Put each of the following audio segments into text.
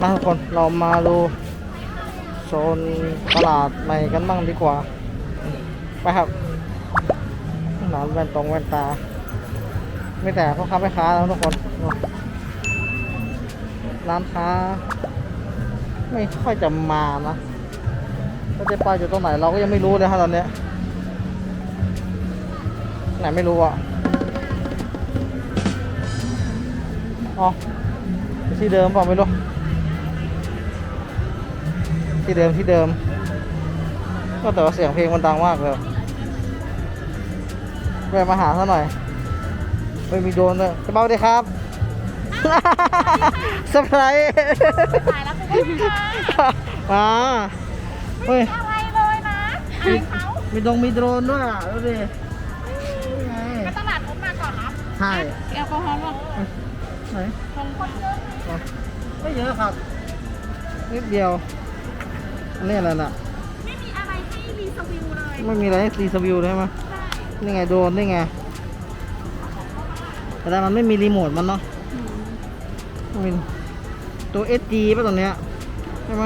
มาทุกคนเรามาดูโซนตลาดใหม่กันบ้างดีกว่า ไปครับร้านแว่นตรงแว่นตา ไม่แต่พ่อค้าแม่ค้าแล้วทุกคน ร้านค้า ไม่ค่อยจะมานะก็จะไปอยู่ตรงไหนเราก็ยังไม่รู้เลยฮะตอนเนี้ยไหนไม่รู้อะอ๋อที่เดิมเปล่าไม่รู้ ที่เดิมที่เดิม ก็แต่ว่าเสียงเพลงมันดังมากเลยแวะมาหาซะหน่อยไม่มีโดรนเลยจะเบาดีครับเซอร์ไพรส์ตายแล้วคุณผู้ชมมาเฮ้ยอะไรเลยนะใครเขามีดงมีโดรนด้วยอะดูดินี่ไงไปตลาดนุชมาก่อนเนาะใช่แอลกอฮอล์ป่ะไหนคนคนเยอะอ๋อไม่เยอะครับนิดเดียว อันนี้อะไรน่ะ ไม่มีอะไรให้รีสวิวเลยไม่มีอะไรให้รีสวิวใช่ไหมใช่นี่ไงโดรนนี่ไง แต่มันไม่มีรีโมทมันเนาะมันเป็นตัว SG ป่ะตัวเนี้ยใช่ไหม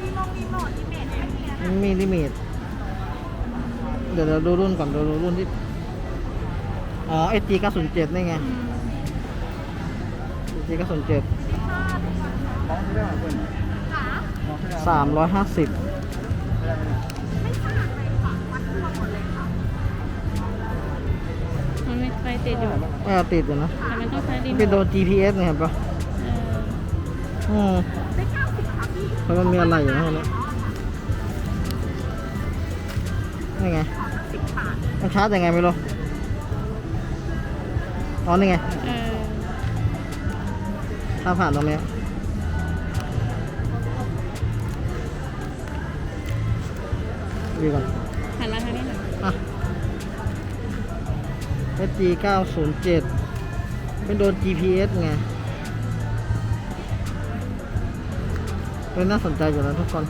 มีลงมีโหมดมีเมทให้เมียมันมีลิมิตเดี๋ยวเราดูรุ่นก่อนดูรุ่นที่ อ๋อ SG 907นี่ไง SG 907ขาสามร้อยห้าสิบไม่ต่างเลยค่ะวัด ทั่วหมดเลยค่ะมันไม่ไฟติดอยู่ไม่เอาติดอยู่นะแต่มันต้องใช้รีโมเป็นโดทน GPS ไงเห็นปะเอออืมได้เก้าสิบครับพี่เพราะมันมีอะไรอยู่นะเนี่ยนี่ไงสิบบาทมันชาร์จยังไงไม่รู้อ๋อนี่ไงเออถ้าผ่านตรงเนี้ย ดูก่อนหันมาทางนี้หน่อยอะ SG 907เป็นโดน GPS ไงเป็นน่าสนใจอยู่นะทุกคน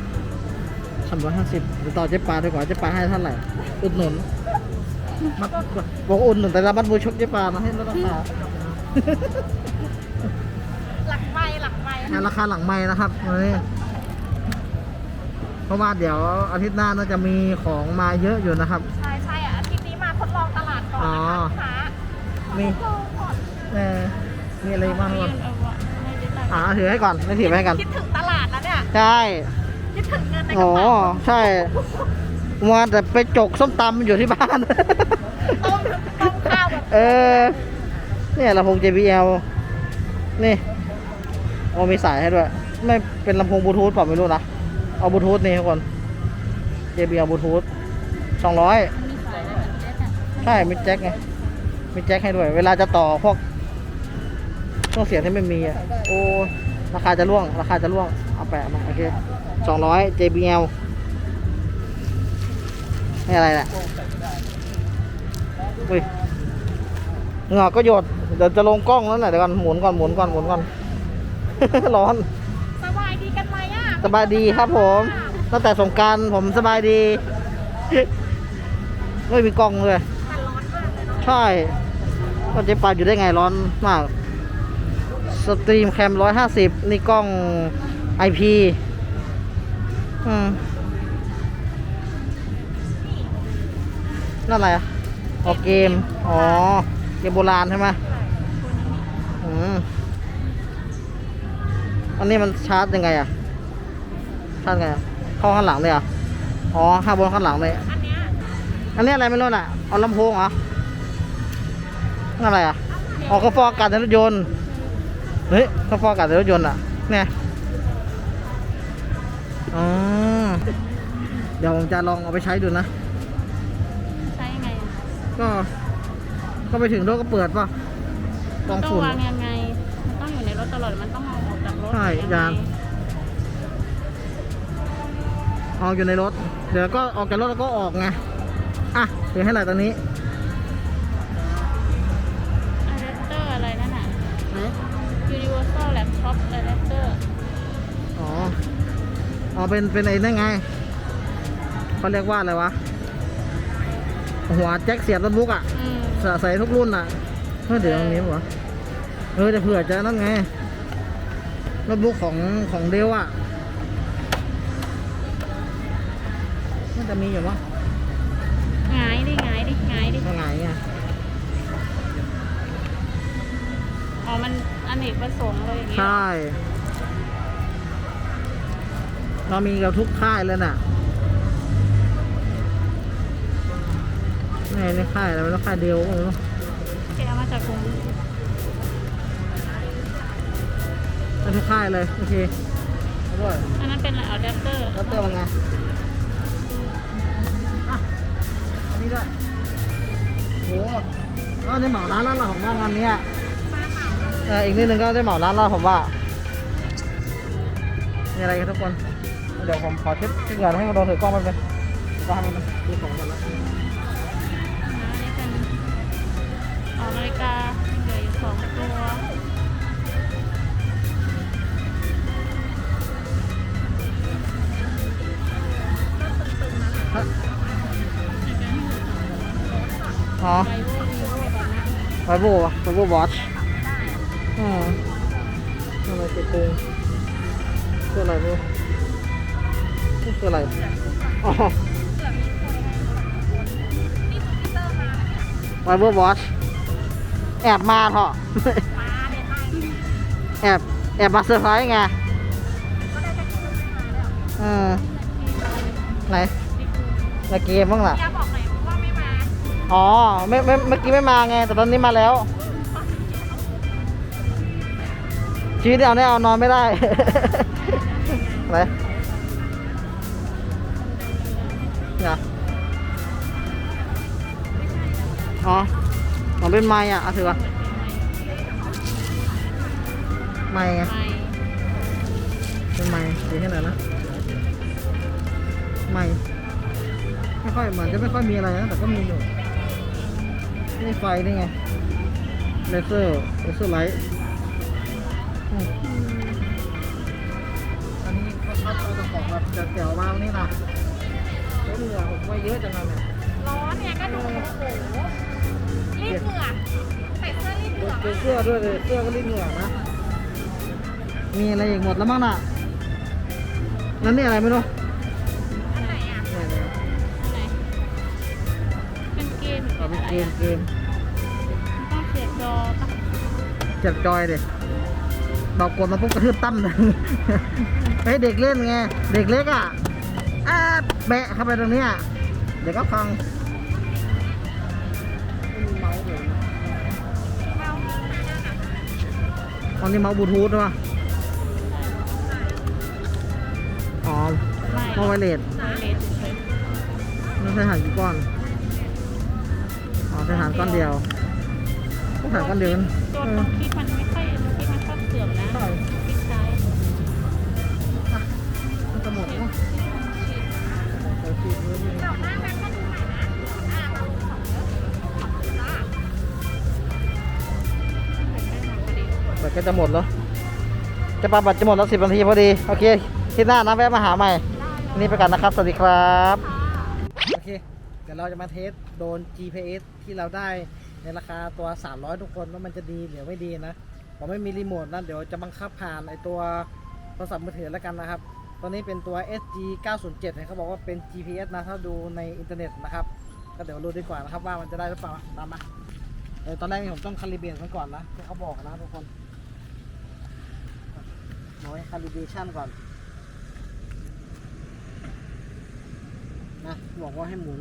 สามร้อยห้าสิบเดี๋ยวต่อเจ๊ปาดีกว่าเจ๊ปาให้เท่าไหร่ อุดหนุนมัดบอกอุดหนุนแต่ละมัดมือชกเจ๊ปามาให้ลดราคาหลักใบหลักใบงานราคาหลังไม้นะครับวันนี้ เพราะว่าเดี๋ยวอาทิตย์หน้าน่าจะมีของมาเยอะอยู่นะครับ ใช่ใช่อะอาทิตย์นี้มาทดลองตลาดก่อนอ๋อนะคะลูกค้ามีทดลองก่อนเออมีอะไรบ้างทุกคนเอาวะให้ดิตังอ่าถือให้ก่อนไม่ถือไปให้กัน คิดถึงตลาดแล้วเนี่ยใช่คิดถึงเงินในกโอ้ระเป๋าใช่มาแต่ไปจกส้มตำอยู่ที่บ้าน ต้มต้มข้าวแบบเออ เนี่ยลำโพง JBL นี่โอ้มีสายให้ด้วย ไม่เป็นลำโพงบลูทูธเปล่าไม่รู้นะ เอาบลูทูธนี่ทุกคน JBL บลูทูธสองร้อยใช่มีแจ็คไงมีแจ็คให้ด้วย เวลาจะต่อพวกเครื่องเสียงที่ไม่มีอะโอ้ราคาจะร่วง ราคาจะร่วง เอาแปะมาโอเคสองร้อย JBL นี่อะไรแหละอุ้ยเหงาก็หยด เดี๋ยวจะลงกล้องแล้วน่ะเดี๋ยวก่อนหมุนก่อนหมุนก่อนหมุนก่อน ร้อน สบายดีครับผมตั้งแต่สงการผมสบายดีไม่มีกล้องเลยใช่ก็เจ๊ปาอยู่ได้ไงร้อนมากสตรีมแคมร้อยห้าสิบนี่กล้องไอพีอืมนั่นอะไรอะอ๋อเกม อ๋อ เกมโบราณใช่ไหมอืมอันนี้มันชาร์จยังไงอะ ชาร์จไงอะเข้าข้างหลังเลยอะอ๋อข้างบนข้างหลังเลยอันเนี้ยอันนี้อะไรไม่รู้น่ะเอาลำโพงเหรอนั่นอะไรอะออกกระฟอกอากาศในรถยนต์เฮ้ยกระฟอกอากาศในรถยนต์อะเนี่ยอ๋อเดี๋ยวผมจะลองเอาไปใช้ดูนะใช้ยังไงอะก็ก็ไปถึงรถก็เปิดป่ะกองต้องฝุ่นวางยังไงมันต้องอยู่ในรถตลอดมันต้องเอาออกจากรถใช่ยังยาไงงเอาอยู่ในรถ เดี๋ยวก็ออกจากรถแล้วก็ออกไง อะ เดี๋ยวให้หน่อยตอนนี้อะแดปเตอร์อะไรนั่นน่ะ Universal Laptop Adapter อ๋อ อ๋อ เป็น เป็นไอ้นั่นไงเขาเรียกว่าอะไรวะ หัวแจ็คเสียบโน้ตบุ๊กอะ อืมใส่ใส่ทุกรุ่นอะเฮ้ยเดี๋ยวตรงนี้ปะวะเออจะเผื่อจะนั่นไงโน้ตบุ๊กของของเดลอะ น่าจะมีอยู่มั้งหงายดิหงายดิหงายดิตรงไหนอะอ๋อ มันอเนกประสงค์เลยอย่างเงี้ยใช่เรามีกับทุกค่ายเลยน่ะนี่นี่ค่ายอะไรไม่รู้ค่ายเดียวไม่รู้แกเอามาจากกรุงเป็นทุกค่ายเลย โอเคเอาด้วยอันนั้นเป็นอะไรอะแดปเตอร์ แล้วเตอร์มันไง นนี้ด้วยโหก็ได้เหมาร้านแล้วล่ะผมว่างานเนี้ยเอออีกนิดนึงก็ได้เหมาร้านแล้วผมว่ามีอะไรกันทุกคน เดี๋ยวผมขอเช็คเช็คงานให้เราถือกล้องมันเลยก็ให้มันดูของกันแล้วอันนี้เป็นออกนาฬิกาเหลืออยู่สองตัว อ๋อไวโว่วีโว่แบบนี้ไวโบวะไวโบวอชอืมอะไรติดตึงคืออะไรไม่รู้นี่คืออะไรอ๋อไวโบวอชแอบมาเถอะแอบแอบมาเซอร์ไพรส์ไงเออไหนในเกมบ้างล่ะอย่าบอกหน่อยว่าไม่มา อ๋อไม่ไม่เมื่อกี้ไม่มาไง แต่ตอนนี้มาแล้ว ชีวิตเอาเนี่ยเอานอนไม่ได้ อะไรเนี่ยอ๋อมันเป็นไม้อะเอาถือว่าไม้ไงเป็นไม้ดีแค่ไหนนะไม้ไม่ค่อยเหมือนจะไม่ค่อยมีอะไรนะแต่ก็มีอยู่ นี่ไฟนี่ไงเลเซอร์เลเซอร์ไลท์อืมอันนี้เขาชอบเอาตะของแบบจะเกี่ยวมานี่นะแล้วเหงื่อผมไว้เยอะจังเลยเนี่ยร้อนเนี่ยก็ดูโอ้โหรีบเหงื่อใส่เสื้อรีบเหงื่อเป็นเสื้อด้วยเลยเสื้อก็รีดเหงื่อนะมีอะไรอีกหมดแล้วมั้งน่ะนั่นนี่อะไรไม่รู้ เอาเป็นเกมเกมต้องเสียบจอปะจับจอยเลยบอกกดมาปุ๊บกระทืบตั้มเลยให้เด็กเล่นไง เด็กเล็กอะอ้าแบะเข้าไปตรงเนี้ยเดี๋ยวก็พังเมาส์เลยเมามีมาแล้วนะตอนนี้เมาส์บลูทูธใช่ปะอ๋อไม่เมาส์ไวเลสไวเลสเฉยไม่ใช่ฐานกี่ก้อน อ๋อใช่ฐานก้อนเดียวก็ฐานก้อนเดียวกันตัวเอตรองคลิปมันไม่ค่อยคลิปมันชอบเสื่อมนะใช่คลิปซ้ายมันจะหมดเนาะใส่ฟีดไว้นี่เดี๋ยวหน้าแม็กก็ดูใหม่นะอ่าเราดูของเยอะขอบคุณจ้าแบตก็จะหมดแล้ว จะปาบัตรจะหมดแล้วสิบนาทีพอดี โอเค ที่หน้านะแวะมาหาใหม่วันนี้ไปกันนะครับ สวัสดีครับโอ เดี๋ยวเราจะมาเทสโดน GPS ที่เราได้ในราคาตัว 300 ทุกคนว่ามันจะดีหรือไม่ดีนะ ผมไม่มีรีโมทนะเดี๋ยวจะบังคับผ่านไอตัวโทรศัพท์มือถือแล้วกันนะครับตอนนี้เป็นตัว SG 907เนี่ยเขาบอกว่าเป็น GPS นะ ถ้าดูในอินเทอร์เน็ตนะครับ ก็เดี๋ยวรู้ดีกว่านะครับว่ามันจะได้หรือเปล่าตามมาเออตอนแรกนี่ผมต้องคาลิเบรตมันก่อนนะที่เขาบอกนะทุกคนบอกให้คาลิเบรชันก่อนนะบอกว่าให้หมุน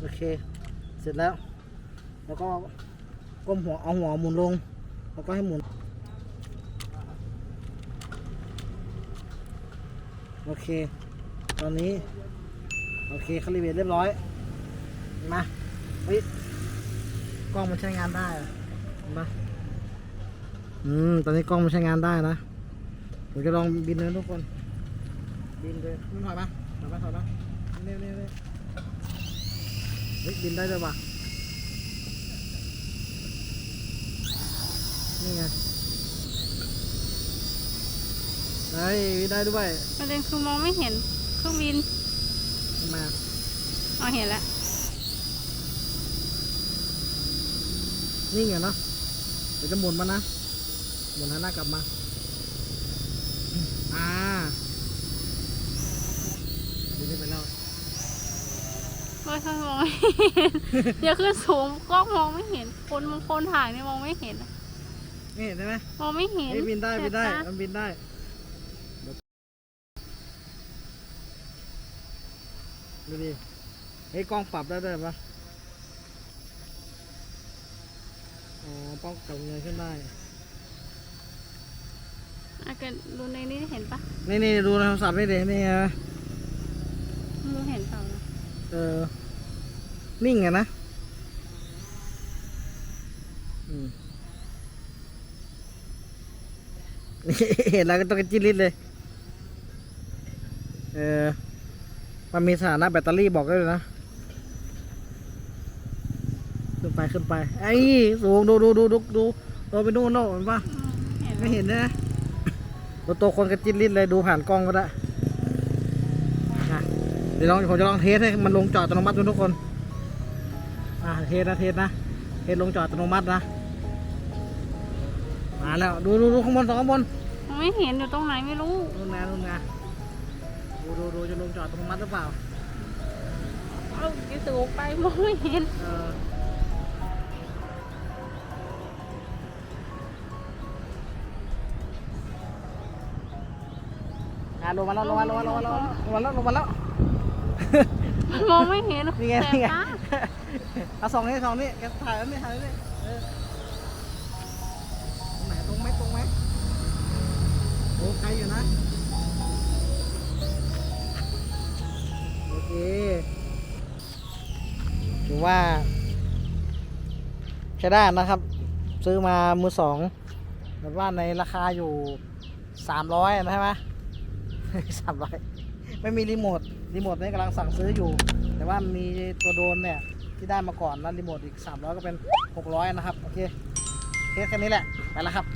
โอเค เสร็จแล้ว แล้วก็ก้มหัวเอาหัวหมุนลง แล้วก็ให้หมุน โอเค ตอนนี้ โอเคคาลิเบตเรียบร้อย มาเฮ้ยกล้องมันใช้งานได้อะเห็นปะอืม ตอนนี้กล้องมันใช้งานได้นะ ผมจะลองบินเลยทุกคน บินเลยมันถอยมาถอยมาถอยมาเร็วเร็วเร็ว เฮ้ยบินได้ด้วยว่ะนี่ไงเฮ้ยบินได้ด้วยประเด็นคือมองไม่เห็นเครื่องบินมาอ๋อเห็นแล้วนี่ไงเนาะเดี๋ยวจะหมุนมานะหมุนหันหน้ากลับมาอ่าดูนี่ไปแล้วไม่ ค่อยมองไม่เห็นอย่าขึ้นสูงกล้องมองไม่เห็น คนคนถ่ายนี่มองไม่เห็นอะนี่เห็นไหมมองไม่เห็นเฮ้ยบินได้บินได้แสบตามันบินได้เดี๋ยวดูดิเฮ้ยกล้องปรับได้ด้วยปะอ๋อป้องกับเงยขึ้นได้อากันดูในนี้เห็นปะนี่นี่ดูในโทรศัพท์นี่เด็นี่ฮะมูเห็นเปล่านะ เออนิ่งอะนะอืมเห็นแล้วก็ต้องกระจิ้นลิ้นเลย เออ มันมีสถานะแบตเตอรี่บอกได้เลยนะ ขึ้นไปขึ้นไป ไอ้สูงดูดูดูดูดูโดนไปนู่นโน่นเห็นปะอืมเห็นไม่เห็นนะ ตัวโตวคนกระจิ้นลิ้นเลยดูผ่านกล้องก็ได้อะ เดี๋ยวลองผมจะลองเทสให้มันลงจอดอัตโนมัติดูทุกคนอะเทสนะเทสนะเทสลงจอดอัตโนมัตินะมาแล้วดูดูดูข้างบนสองข้างบนมองไม่เห็นอยู่ตรงไหนไม่รู้นู่นนะนู่นนะดูดูดูจะลงจอดอัตโนมัติหรือเปล่าเอาดิสูงไปมองไม่เห็นเอออะลงมาแล้วลงมาลงมาลงมาลงมาแล้วลงมาแล้ว มองไม่เห็นนี่ไงแสบนี่ไงตาเอาสองนี่สองนี่แกถ่ายแล้วนี่ถ่ายแล้วนี่เออตรงไหนตรงไหมตรงไหมโอ้ไกลอยู่นะโอเคถือว่าใช้ได้นะครับ ซื้อมามือสองแบบว่าในราคาอยู่สามร้อยนะใช่ไหมสามร้อยไม่มีรีโมท รีโมทนี่กำลังสั่งซื้ออยู่ แต่ว่ามีตัวโดนเนี่ยที่ได้มาก่อนแล้วรีโมทอีก 300 ก็เป็น 600 นะครับ โอเคเคสแค่นี้แหละ ไปแล้วครับ